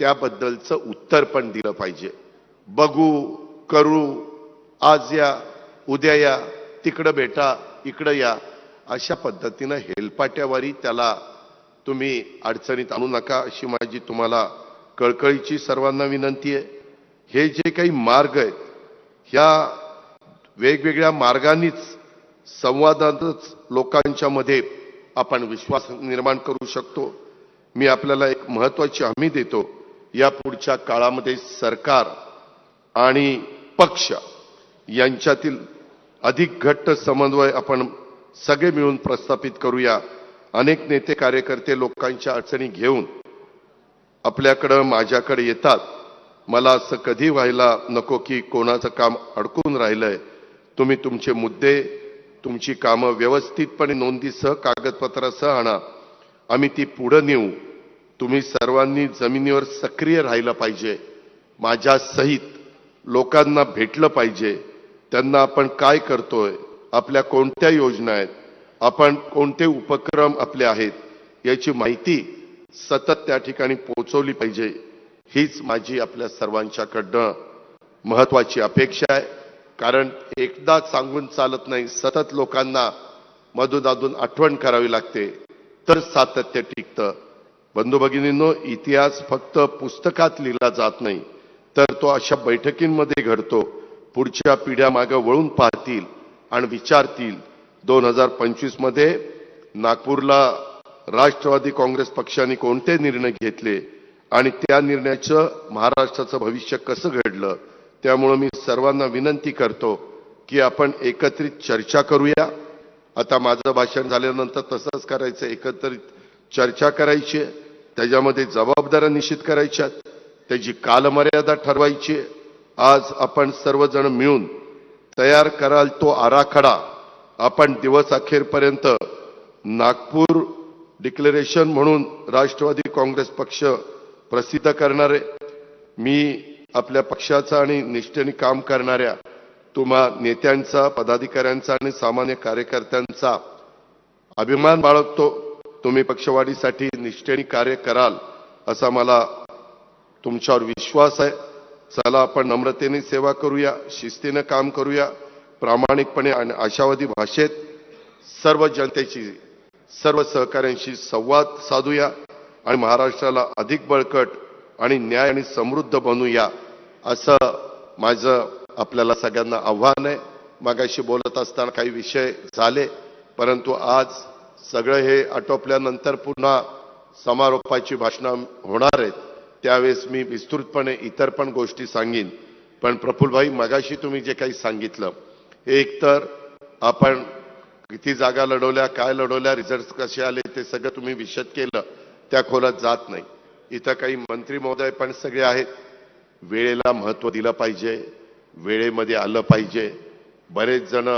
त्याबद्दलचं उत्तर पण दिलं पाहिजे. बघू करू आज या उद्या या तिकडं भेटा इकडं या अशा पद्धतीनं हेलपाट्यावारी त्याला तुम्ही अडचणीत आणू नका अशी माझी तुम्हाला कळकळीची सर्वांना विनंती आहे. हे जे काही मार्ग आहेत ह्या वेगवेगळ्या मार्गांनीच संवादातच लोकांच्या मध्ये आपण विश्वास निर्माण करू शकतो. मी आपल्याला एक महत्वाची हमी देतो. या पुढच्या काळामध्ये सरकार आणि पक्ष यांच्यातील अधिक घट्ट समन्वय आपण सगळे मिळून प्रस्थापित करूया. अनेक नेते कार्यकर्ते लोकांच्या अडचणी घेऊन आपल्याकडं माझ्याकडे येतात. मला असं कधी व्हायला नको की कोणाचं काम अडकून राहिलंय. तुम्ही तुमचे मुद्दे तुमची कामं व्यवस्थितपणे नोंदीसह कागदपत्रासह आणा. आम्ही ती पुढं नेऊ. तुम्ही सर्वांनी जमिनीवर सक्रिय राहिलं पाहिजे. माझ्या सहित लोकांना भेटलं पाहिजे. त्यांना आपण काय करतोय? आपल्या कोणत्या योजना आहेत? आपण कोणते उपक्रम आपले आहेत? याची माहिती सतत त्या ठिकाणी पोहोचवली पाहिजे. हीच माझी आपल्या सर्वांच्याकडनं महत्वाची अपेक्षा आहे. कारण एकदा सांगून चालत नाही सतत लोकांना मधून आठवण करावी लागते. तर सातत्य टिकतं. बंधू भगिनींनो इतिहास फक्त पुस्तकात लिहिला जात नाही तर तो अशा बैठकींमध्ये घडतो. पुढच्या पिढ्या मागं वळून पाहतील आणि विचारतील. दोन हजार पंचवीसमध्ये नागपूरला राष्ट्रवादी काँग्रेस पक्षाने कोणते निर्णय घेतले आणि त्या निर्णयाचं महाराष्ट्राचं भविष्य कसं घडलं त्यामुळं मी सर्वांना विनंती करतो की आपण एकत्रित चर्चा करूया. आता माझं भाषण झाल्यानंतर तसंच करायचं एकत्रित चर्चा करायची आहे. त्याच्यामध्ये जबाबदाऱ्या निश्चित करायच्यात त्याची कालमर्यादा ठरवायची आज आपण सर्वजण मिळून तयार कराल तो आराखडा आपण दिवस अखेरपर्यंत नागपूर डिक्लेरेशन म्हणून राष्ट्रवादी काँग्रेस पक्ष प्रसिद्ध करणार आहे मी आपल्या पक्षाचा आणि निष्ठेने काम करणाऱ्या तुम्हा नेत्यांचा पदाधिकाऱ्यांचा आणि सामान्य कार्यकर्त्यांचा अभिमान बाळगतो तुम्ही पक्षवाढीसाठी निष्ठेने कार्य कराल असा मला तुमच्यावर विश्वास आहे. चला आपण नम्रतेने सेवा करूया शिस्तीनं काम करूया प्रामाणिकपणे आणि आशावादी भाषेत सर्व जनतेची सर्व सहकाऱ्यांशी संवाद साधूया आणि महाराष्ट्राला अधिक बळकट आणि न्याय आणि समृद्ध बनूया असं माझं आपल्याला सगळ्यांना आव्हान आहे. मागाशी बोलत असताना काही विषय झाले परंतु आज सगळं हे आटोपल्यानंतर पुन्हा समारोपाची भाषणं होणार आहेत. त्यावेळेस मी विस्तृतपणे इतर पण गोष्टी सांगीन. पण प्रफुल्लभाई मगाशी तुम्ही जे काही सांगितलं एक तर आपण किती जागा लढवल्या काय लढवल्या रिझल्ट कसे आले ते सगळं तुम्ही विशद केलं त्या खोलात जात नाही. इथं काही मंत्री महोदय पण सगळे आहेत. वेळेला महत्त्व दिलं पाहिजे वेळेमध्ये आलं पाहिजे. बरेच जण